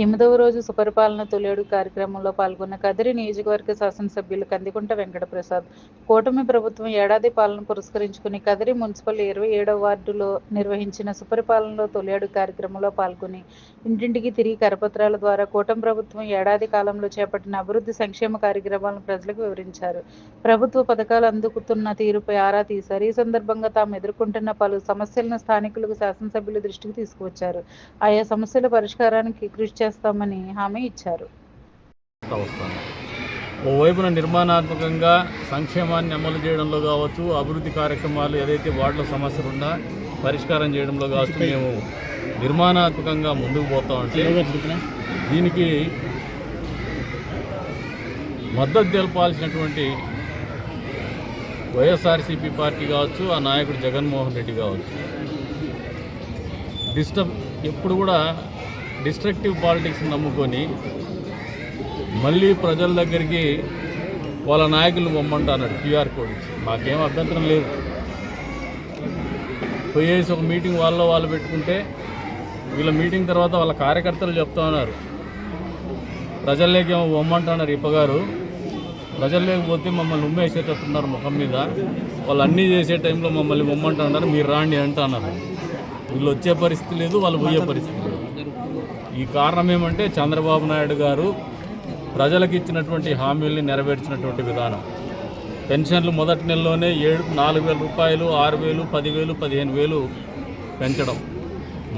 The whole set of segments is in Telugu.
ఎనిమిదవ రోజు సుపరిపాలన తొలేడు కార్యక్రమంలో పాల్గొన్న కదిరి నియోజకవర్గ శాసనసభ్యులు కందికుంట వెంకటప్రసాద్ కూటమి ప్రభుత్వం ఏడాది పాలన పురస్కరించుకుని కదిరి మున్సిపల్ ఇరవై ఏడవ వార్డులో నిర్వహించిన సుపరిపాలనలో తొలేడు కార్యక్రమంలో పాల్గొని ఇంటింటికి తిరిగి కరపత్రాల ద్వారా కూటమి ప్రభుత్వం ఏడాది కాలంలో చేపట్టిన అభివృద్ధి సంక్షేమ కార్యక్రమాలను ప్రజలకు వివరించారు. ప్రభుత్వ పథకాలు అందుకుతున్న తీరుపై ఆరా తీశారు. ఈ సందర్భంగా తాము ఎదుర్కొంటున్న పలు సమస్యలను స్థానికులకు శాసనసభ్యులు దృష్టికి తీసుకువచ్చారు. ఆయా సమస్యల పరిష్కారానికి కృషి చేస్తామని హామీ ఇచ్చారు. ఓవైపున నిర్మాణాత్మకంగా సంక్షేమాన్ని అమలు చేయడంలో కావచ్చు అభివృద్ధి కార్యక్రమాలు ఏదైతే వార్డుల సమస్యలు ఉన్నా పరిష్కారం చేయడంలో కావచ్చు మేము నిర్మాణాత్మకంగా ముందుకు పోతా ఉంటే దీనికి మద్దతు తెలపాల్సినటువంటి వైఎస్ఆర్సీపీ పార్టీ కావచ్చు ఆ నాయకుడు జగన్మోహన్ రెడ్డి కావచ్చు. డిస్టర్బ్ ఎప్పుడు కూడా డిస్ట్రక్టివ్ పాలిటిక్స్ నమ్ముకొని మళ్ళీ ప్రజల దగ్గరికి వాళ్ళ నాయకులు పొమ్మంటున్నాడు క్యూఆర్ కోడ్ ఇచ్చి. మాకేం అభ్యంతరం లేదు. పోయేసి ఒక మీటింగ్ వాళ్ళలో వాళ్ళు పెట్టుకుంటే వీళ్ళ మీటింగ్ తర్వాత వాళ్ళ కార్యకర్తలు చెప్తా ఉన్నారు. ప్రజల్లోకి ఏమో పొమ్మంటున్నారు ఇప్పగారు. ప్రజల్లోకి లేకపోతే మమ్మల్ని ఉమ్మేసేటట్టున్నారు ముఖం మీద. వాళ్ళు అన్నీ చేసే టైంలో మమ్మల్ని పొమ్మంటున్నారు. మీరు రాండి అంటున్నారు. వీళ్ళు వచ్చే పరిస్థితి లేదు వాళ్ళు పోయే పరిస్థితి లేదు. ఈ కారణం ఏమంటే చంద్రబాబు నాయుడు గారు ప్రజలకు ఇచ్చినటువంటి హామీల్ని నెరవేర్చినటువంటి విధానం. పెన్షన్లు మొదటి నెలలోనే ఏడు నాలుగు వేల రూపాయలు ఆరు వేలు పదివేలు పదిహేను వేలు పెంచడం.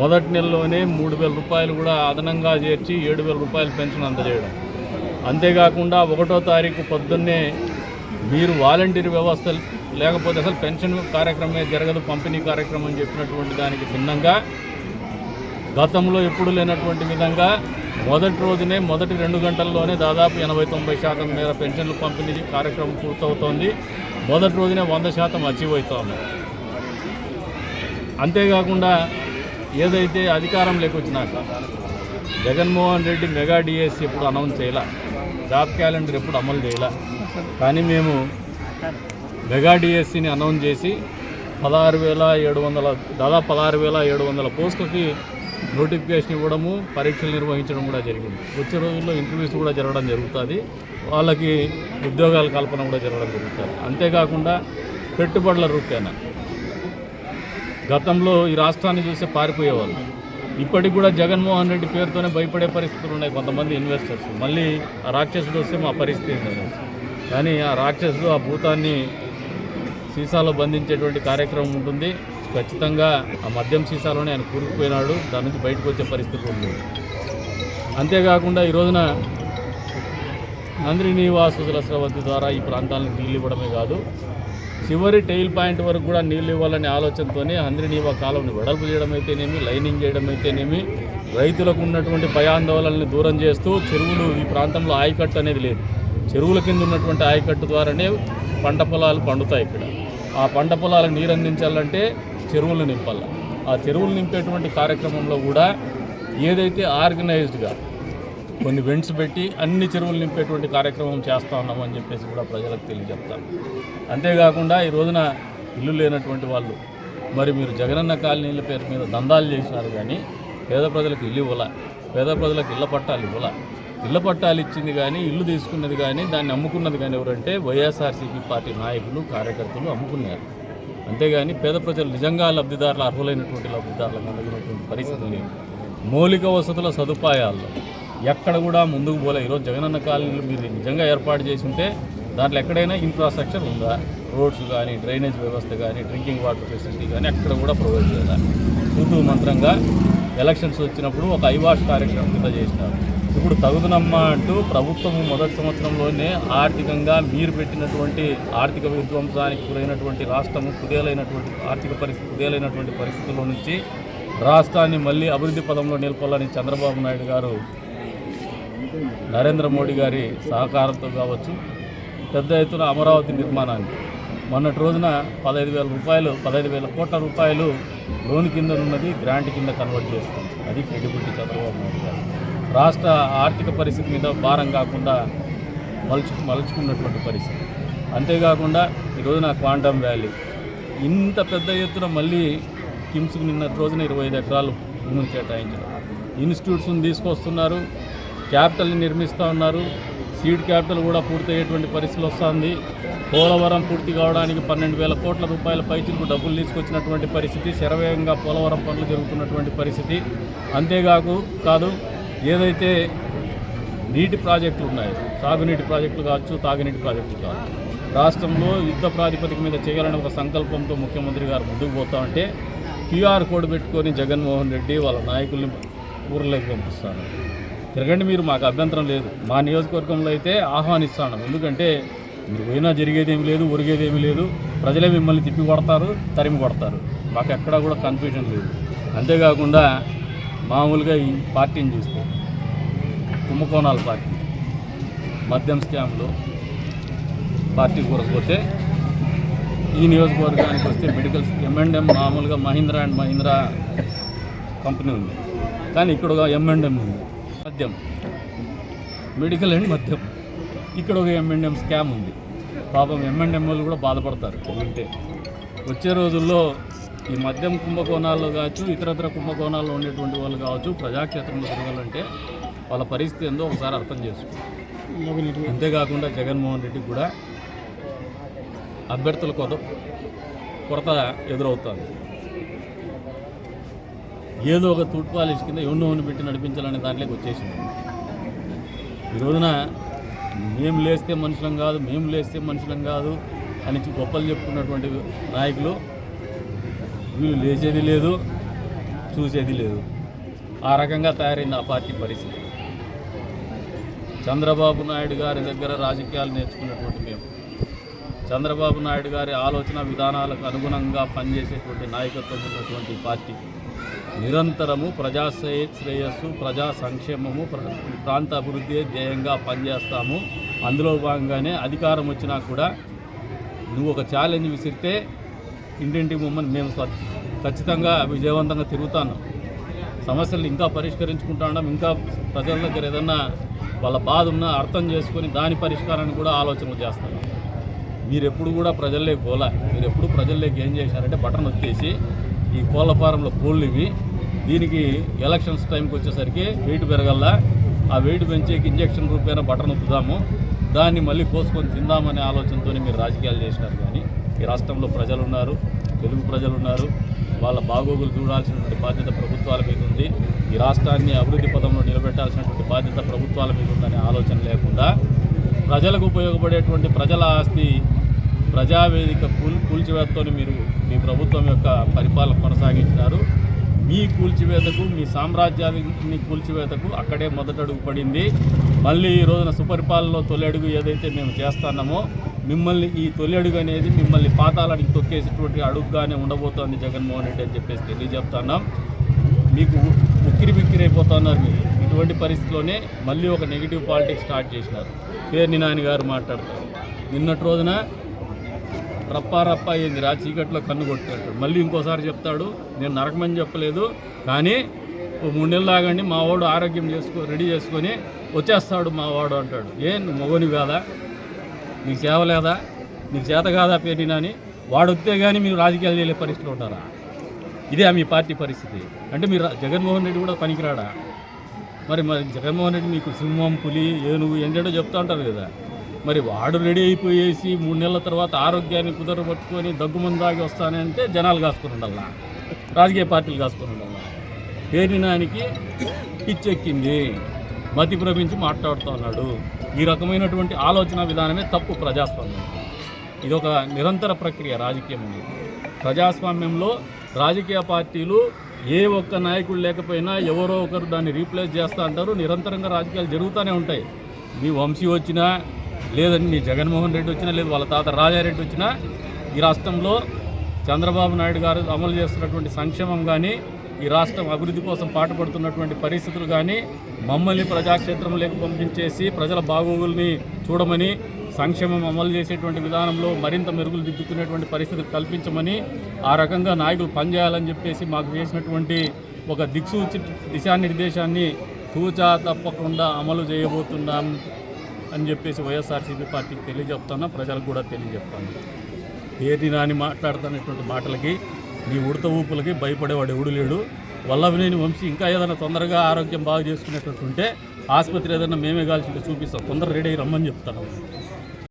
మొదటి నెలలోనే మూడు వేల రూపాయలు కూడా అదనంగా చేర్చి ఏడు వేల రూపాయలు పెన్షన్ అందజేయడం. అంతేకాకుండా ఒకటో తారీఖు పొద్దున్నే మీరు వాలంటీర్ వ్యవస్థ లేకపోతే అసలు పెన్షన్ కార్యక్రమమే జరగదు పంపిణీ కార్యక్రమం చెప్పినటువంటి దానికి భిన్నంగా గతంలో ఎప్పుడు లేనటువంటి విధంగా మొదటి రోజునే మొదటి రెండు గంటల్లోనే దాదాపు ఎనభై తొంభై శాతం మేర పెన్షన్లు పంపిణీ కార్యక్రమం పూర్తవుతోంది. మొదటి రోజునే వంద శాతం అచీవ్ అవుతోంది. అంతేకాకుండా ఏదైతే అధికారం లేకొచ్చినాక జగన్మోహన్ రెడ్డి మెగా డిఎస్సి ఎప్పుడు అనౌన్స్ చేయాల జాబ్ క్యాలెండర్ ఎప్పుడు అమలు చేయాల కానీ మేము మెగా డిఎస్సిని అనౌన్స్ చేసి పదహారు వేల ఏడు వందల దాదాపు పదహారు వేల ఏడు వందల పోస్టులకి నోటిఫికేషన్ ఇవ్వడము పరీక్షలు నిర్వహించడం కూడా జరిగింది. వచ్చే రోజుల్లో ఇంటర్వ్యూస్ కూడా జరగడం జరుగుతుంది. వాళ్ళకి ఉద్యోగాల కల్పన కూడా జరగడం జరుగుతుంది. అంతేకాకుండా పెట్టుబడుల రూపేణా. గతంలో ఈ రాష్ట్రాన్ని చూస్తే పారిపోయేవాళ్ళు. ఇప్పటికి కూడా జగన్మోహన్ రెడ్డి పేరుతోనే భయపడే పరిస్థితులు ఉన్నాయి కొంతమంది ఇన్వెస్టర్స్. మళ్ళీ ఆ రాక్షసుడు వస్తే మా పరిస్థితి ఏంటని కానీ ఆ రాక్షసుడు ఆ భూతాన్ని సీసాలో బంధించేటువంటి కార్యక్రమం ఉంటుంది. ఖచ్చితంగా ఆ మద్యం సీసాలోనే ఆయన కూరుకుపోయినాడు. దాని నుంచి బయటకు వచ్చే పరిస్థితి ఉంది. అంతేకాకుండా ఈ రోజున నందిని నివాసుల స్రవంతి ద్వారా ఈ ప్రాంతాలకు నీళ్ళు ఇవ్వడమే కాదు చివరి టెయిల్ పాయింట్ వరకు కూడా నీళ్ళు ఇవ్వాలనే ఆలోచనతోనే హంద్రినీవా కాలంని వెడల్పు చేయడం అయితేనేమి లైనింగ్ చేయడం అయితేనేమి రైతులకు ఉన్నటువంటి భయాందోళనని దూరం చేస్తూ చెరువులు ఈ ప్రాంతంలో ఆయకట్టు అనేది లేదు. చెరువుల కింద ఉన్నటువంటి ఆయకట్టు ద్వారానే పంట పొలాలు పండుతాయి ఇక్కడ. ఆ పంట పొలాలకు నీరు అందించాలంటే చెరువులు నింపాలి. ఆ చెరువులు నింపేటువంటి కార్యక్రమంలో కూడా ఏదైతే ఆర్గనైజ్డ్గా కొన్ని వెంట్స్ పెట్టి అన్ని చెరువులు నింపేటువంటి కార్యక్రమం చేస్తా ఉన్నామని చెప్పేసి కూడా ప్రజలకు తెలియజెప్తాను అంతేకాకుండా ఈ రోజున ఇల్లు లేనటువంటి వాళ్ళు మరి మీరు జగనన్న కాలనీల పేరు మీద దందాలు చేసినారు కానీ పేద ప్రజలకు ఇల్లు ఇవ్వాల పేద ప్రజలకు ఇళ్ళ పట్టాలు ఇవ్వాల. ఇళ్ళ పట్టాలు ఇచ్చింది కానీ ఇల్లు తీసుకున్నది కానీ దాన్ని అమ్ముకున్నది కానీ ఎవరంటే వైఎస్ఆర్సీపీ పార్టీ నాయకులు కార్యకర్తలు అమ్ముకున్నారు. అంతేగాని పేద ప్రజలు నిజంగా లబ్ధిదారులు అర్హులైనటువంటి లబ్ధిదారులకు అందగినటువంటి పరిస్థితి లేదు. మౌలిక వసతుల సదుపాయాల్లో ఎక్కడ కూడా ముందుకు పోలే. ఈరోజు జగనన్న కాలనీలు మీరు నిజంగా ఏర్పాటు చేసి ఉంటే దాంట్లో ఎక్కడైనా ఇన్ఫ్రాస్ట్రక్చర్ ఉందా? రోడ్స్ కానీ డ్రైనేజ్ వ్యవస్థ కానీ డ్రింకింగ్ వాటర్ ఫెసిలిటీ కానీ ఎక్కడ కూడా ప్రొవైడ్ చేయాలి. తూతూ మంత్రంగా ఎలక్షన్స్ వచ్చినప్పుడు ఒక ఐవాష్ కార్యక్రమం కింద చేసినారు. ఇప్పుడు తగుదనమ్మా అంటూ ప్రభుత్వం మొదటి సంవత్సరంలోనే ఆర్థికంగా మీరు పెట్టినటువంటి ఆర్థిక విధ్వంసానికి గురైనటువంటి రాష్ట్రము కుదేలైనటువంటి ఆర్థిక పరిస్థితి కుదేలైనటువంటి పరిస్థితుల్లో నుంచి రాష్ట్రాన్ని మళ్ళీ అభివృద్ధి పదంలో నిలపాలని చంద్రబాబు నాయుడు గారు నరేంద్ర మోడీ గారి సహకారంతో కావచ్చు పెద్ద ఎత్తున అమరావతి నిర్మాణానికి. మొన్నటి రోజున పదహైదు వేల రూపాయలు పదహైదు వేల కోట్ల రూపాయలు లోన్ కింద ఉన్నది గ్రాంట్ కింద కన్వర్ట్ చేస్తుంది. అది క్రెడిబిలిటీ చంద్రబాబు నాయుడు గారు. రాష్ట్ర ఆర్థిక పరిస్థితి మీద భారం కాకుండా మలుచు మలుచుకున్నటువంటి పరిస్థితి. అంతేకాకుండా ఈరోజు నా క్వాంటమ్ వ్యాలీ. ఇంత పెద్ద ఎత్తున మళ్ళీ కిమ్స్కి నిన్న రోజున ఇరవై ఐదు ఎకరాలు భూమిని కేటాయించడం ఇన్స్టిట్యూట్స్ని తీసుకొస్తున్నారు క్యాపిటల్ని నిర్మిస్తూ ఉన్నారు సీడ్ క్యాపిటల్ కూడా పూర్తయ్యేటువంటి పరిస్థితులు వస్తుంది. పోలవరం పూర్తి కావడానికి పన్నెండు వేల కోట్ల రూపాయల పైచులకు డబ్బులు తీసుకొచ్చినటువంటి పరిస్థితి శరవేగంగా పోలవరం పనులు జరుగుతున్నటువంటి పరిస్థితి. అంతేకాకు కాదు ఏదైతే నీటి ప్రాజెక్టులు ఉన్నాయి సాగునీటి ప్రాజెక్టులు కావచ్చు తాగునీటి ప్రాజెక్టులు కావచ్చు రాష్ట్రంలో యుద్ధ ప్రాతిపదిక మీద చేయాలని ఒక సంకల్పంతో ముఖ్యమంత్రి గారు ముందుకు పోతా ఉంటే క్యూఆర్ కోడ్ పెట్టుకొని జగన్మోహన్ రెడ్డి వాళ్ళ నాయకుల్ని ఊర్లోకి పంపిస్తాను. తిరగండి మీరు మాకు అభ్యంతరం లేదు. మా నియోజకవర్గంలో అయితే ఆహ్వానిస్తాను. ఎందుకంటే మీరు పోయినా జరిగేదేమి లేదు ఒరిగేదేమి లేదు. ప్రజలే మిమ్మల్ని తిప్పి కొడతారు తరిమి కొడతారు. మాకు ఎక్కడా కూడా కన్ఫ్యూజన్ లేదు. అంతేకాకుండా మామూలుగా ఈ పార్టీని చూస్తే కుంభకోణాల పార్టీ మద్యం స్కామ్లో పార్టీ కూరకపోతే ఈ నియోజకవర్గానికి వస్తే మెడికల్ ఎంఎండ్ఎం M&M మామూలుగా మహీంద్రా అండ్ మహీంద్రా కంపెనీ ఉంది. కానీ ఇక్కడ ఒక ఎంఎండ్ఎం ఉంది. మద్యం. మెడికల్ అండ్ మద్యం. ఇక్కడ ఒక ఎంఎండ్ఎం స్కామ్ ఉంది. పాపం ఎంఎండ్ఎం వాళ్ళు కూడా బాధపడతారు. వింటే వచ్చే రోజుల్లో ఈ మద్యం కుంభకోణాల్లో కావచ్చు ఇతరత్ర కుంభకోణాల్లో ఉండేటువంటి వాళ్ళు కావచ్చు ప్రజాక్షేత్రంలో తిరగాలంటే వాళ్ళ పరిస్థితి ఏందో ఒకసారి అర్థం చేసుకో. అంతేకాకుండా జగన్మోహన్ రెడ్డి కూడా అభ్యర్థుల కొత కొరత ఎదురవుతుంది. ఏదో ఒక తూట్ పాలిష్ కింద ఎవరినోని పెట్టి నడిపించాలనే దాంట్లోకి వచ్చేసింది. ఈ రోజున మేము లేస్తే మనుషులం కాదు మేము లేస్తే మనుషులం కాదు అని గొప్పలు చెప్పుకున్నటువంటి నాయకులు వీళ్ళు లేచేది లేదు చూసేది లేదు. ఆ రకంగా తయారైంది ఆ పార్టీ పరిస్థితి. చంద్రబాబు నాయుడు గారి దగ్గర రాజకీయాలు నేర్చుకున్నటువంటి మేము. చంద్రబాబు నాయుడు గారి ఆలోచన విధానాలకు అనుగుణంగా పనిచేసేటువంటి నాయకత్వం ఉన్నటువంటి పార్టీ. నిరంతరము ప్రజాశ్రయ శ్రేయస్సు ప్రజా సంక్షేమము ప్రాంత అభివృద్ధి ధ్యేయంగా పనిచేస్తాము. అందులో భాగంగానే అధికారం వచ్చినా కూడా నువ్వు ఒక ఛాలెంజ్ విసిరితే ఇంటింటికి మమ్మల్ని మేము ఖచ్చితంగా విజయవంతంగా తిరుగుతాను. సమస్యలు ఇంకా పరిష్కరించుకుంటాం ఇంకా ప్రజల దగ్గర ఏదన్నా వాళ్ళ బాధ ఉన్నా అర్థం చేసుకొని దాని పరిష్కారాన్ని కూడా ఆలోచనలు చేస్తాను. మీరు ఎప్పుడు కూడా ప్రజల్లోకి పోలా. మీరు ఎప్పుడు ప్రజల్లోకి ఏం చేశారంటే బటన్ వచ్చేసి ఈ కోళ్ళ ఫారంలో కోళ్ళు ఇవి దీనికి ఎలక్షన్స్ టైంకి వచ్చేసరికి వెయిట్ పెరగల్లా. ఆ వెయిట్ పెంచేకి ఇంజక్షన్ రూపేణ బటన్ ఒత్తుదాము దాన్ని మళ్ళీ కోసుకొని తిందామనే ఆలోచనతో మీరు రాజకీయాలు చేసినారు కానీ ఈ రాష్ట్రంలో ప్రజలు ఉన్నారు తెలుగు ప్రజలు ఉన్నారు వాళ్ళ బాగోగులు చూడాల్సినటువంటి బాధ్యత ప్రభుత్వాల మీద ఉంది. ఈ రాష్ట్రాన్ని అభివృద్ధి పదంలో నిలబెట్టాల్సినటువంటి బాధ్యత ప్రభుత్వాల మీద ఉందనే ఆలోచన లేకుండా ప్రజలకు ఉపయోగపడేటువంటి ప్రజల ఆస్తి ప్రజావేదిక కూల్ కూల్చివేతతో మీరు మీ ప్రభుత్వం యొక్క పరిపాలన కొనసాగించినారు. మీ కూల్చివేతకు మీ సామ్రాజ్యాన్ని కూల్చివేతకు అక్కడే మొదటడుగు పడింది. మళ్ళీ ఈ రోజున సుపరిపాలనలో తొలి అడుగు ఏదైతే మేము చేస్తున్నామో మిమ్మల్ని ఈ తొలి అడుగు అనేది మిమ్మల్ని పాతాళానికి తొక్కేసేటువంటి అడుగుగానే ఉండబోతోంది జగన్మోహన్ రెడ్డి అని చెప్పేసి తెలియజెప్తున్నాం. మీకు ఉక్కిరి బిక్కిరి అయిపోతున్నారు మీరు. ఇటువంటి పరిస్థితిలోనే మళ్ళీ ఒక నెగిటివ్ పాలిటిక్స్ స్టార్ట్ చేసినారు. పేర్ని నాని గారు మాట్లాడతారు. నిన్నటి రోజున రప్పా రప్పా అయింది. రా చీకట్లో కన్ను కొట్టాడు మళ్ళీ ఇంకోసారి చెప్తాడు. నేను నరకమని చెప్పలేదు. కానీ ఓ మూడు నెలలు ఆగండి మా వాడు ఆరోగ్యం చేసుకో రెడీ చేసుకొని వచ్చేస్తాడు మా వాడు అంటాడు. ఏం మొగని కాదా? నీకు సేవ లేదా? నీకు చేత కాదా పేర్ని వాడు వస్తే కానీ మీరు రాజకీయాలు చేయలే పరిస్థితిలో ఉంటారా ఇదే మీ పార్టీ పరిస్థితి. అంటే మీరు జగన్మోహన్ రెడ్డి కూడా పనికిరాడా? మరి మరి జగన్మోహన్ రెడ్డి మీకు సింహం పులి ఏనుగు ఏంటంటే చెప్తా ఉంటారు కదా. మరి వాడు రెడీ అయిపోయేసి మూడు నెలల తర్వాత ఆరోగ్యాన్ని కుదర పట్టుకొని దగ్గుమంది దాగి వస్తానంటే జనాలు కాసుకుని ఉండాలా? రాజకీయ పార్టీలు కాసుకుని ఉండాలా? పేరినానికి పిచ్చెక్కింది మతి భ్రమించి మాట్లాడుతూ ఉన్నాడు ఈ రకమైనటువంటి ఆలోచన విధానమే తప్పు ప్రజాస్వామ్యం. ఇది ఒక నిరంతర ప్రక్రియ రాజకీయం అనేది. ప్రజాస్వామ్యంలో రాజకీయ పార్టీలు ఏ ఒక్క నాయకుడు లేకపోయినా ఎవరో ఒకరు దాన్ని రీప్లేస్ చేస్తూ అంటారు. నిరంతరంగా రాజకీయాలు జరుగుతూనే ఉంటాయి. మీ వంశీ వచ్చినా లేదండి మీ జగన్మోహన్ రెడ్డి వచ్చినా లేదు వాళ్ళ తాత రాజారెడ్డి వచ్చినా ఈ రాష్ట్రంలో చంద్రబాబు నాయుడు గారు అమలు చేస్తున్నటువంటి సంక్షేమం కానీ ఈ రాష్ట్రం అభివృద్ధి కోసం పాటుపడుతున్నటువంటి పరిస్థితులు కానీ మమ్మల్ని ప్రజాక్షేత్రంలోకి పంపించేసి ప్రజల బాగోగుల్ని చూడమని సంక్షేమం అమలు చేసేటువంటి విధానంలో మరింత మెరుగులు దిద్దుకునేటువంటి పరిస్థితులు కల్పించమని ఆ రకంగా నాయకులు పనిచేయాలని చెప్పేసి మాకు చేసినటువంటి ఒక దిక్సూచి దిశానిర్దేశాన్ని తూచా తప్పకుండా అమలు చేయబోతున్నాం అని చెప్పేసి వైఎస్ఆర్సీపీ పార్టీకి తెలియజెప్తాను ప్రజలకు కూడా తెలియజెప్తాను. ఏది నాని మాట్లాడుతున్నటువంటి మాటలకి నీ ఉడత ఊపులకి భయపడేవాడు ఎవడు లేడు. వల్లభనేని వంశీ ఇంకా ఏదైనా తొందరగా ఆరోగ్యం బాగా చేసుకునేటట్టుంటే ఆసుపత్రి ఏదైనా మేమే కాల్చి చూపిస్తాం తొందర రెడీ అయ్యి రమ్మని చెప్తాను.